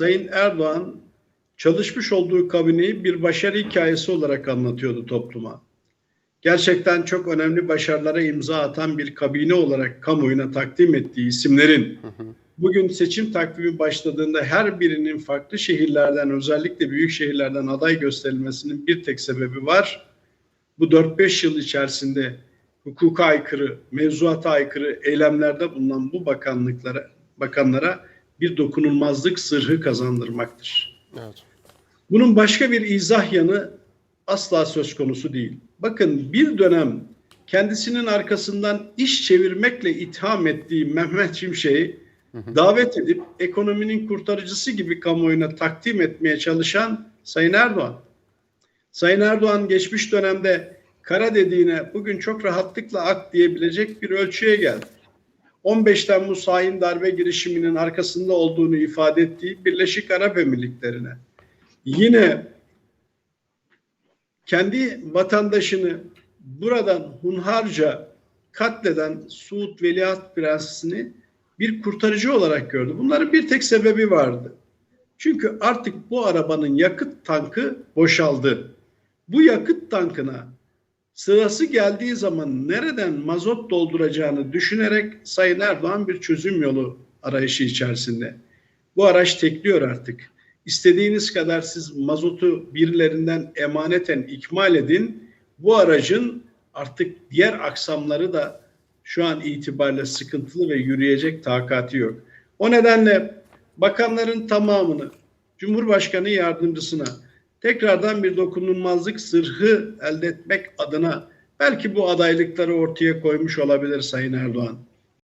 Sayın Erdoğan çalışmış olduğu kabineyi bir başarı hikayesi olarak anlatıyordu topluma. Gerçekten çok önemli başarılara imza atan bir kabine olarak kamuoyuna takdim ettiği isimlerin bugün seçim takvimi başladığında her birinin farklı şehirlerden özellikle büyük şehirlerden aday gösterilmesinin bir tek sebebi var. Bu 4-5 yıl içerisinde hukuka aykırı, mevzuata aykırı eylemlerde bulunan bu bakanlıklara, bakanlara bir dokunulmazlık sırrı kazandırmaktır. Evet. Bunun başka bir izah yanı asla söz konusu değil. Bakın bir dönem kendisinin arkasından iş çevirmekle itham ettiği Mehmet Şimşek'i davet edip ekonominin kurtarıcısı gibi kamuoyuna takdim etmeye çalışan Sayın Erdoğan. Sayın Erdoğan geçmiş dönemde kara dediğine bugün çok rahatlıkla ak diyebilecek bir ölçüye geldi. 15 Temmuz hain darbe girişiminin arkasında olduğunu ifade ettiği Birleşik Arap Emirlikleri'ne yine kendi vatandaşını buradan hunharca katleden Suud Veliaht Prensesini bir kurtarıcı olarak gördü. Bunların bir tek sebebi vardı. Çünkü artık bu arabanın yakıt tankı boşaldı. Bu yakıt tankına sırası geldiği zaman nereden mazot dolduracağını düşünerek Sayın Erdoğan bir çözüm yolu arayışı içerisinde. Bu araç tekliyor artık. İstediğiniz kadar siz mazotu birilerinden emaneten ikmal edin. Bu aracın artık diğer aksamları da şu an itibariyle sıkıntılı ve yürüyecek takati yok. O nedenle bakanların tamamını Cumhurbaşkanı yardımcısına tekrardan bir dokunulmazlık sırrı elde etmek adına belki bu adaylıkları ortaya koymuş olabilir Sayın Erdoğan.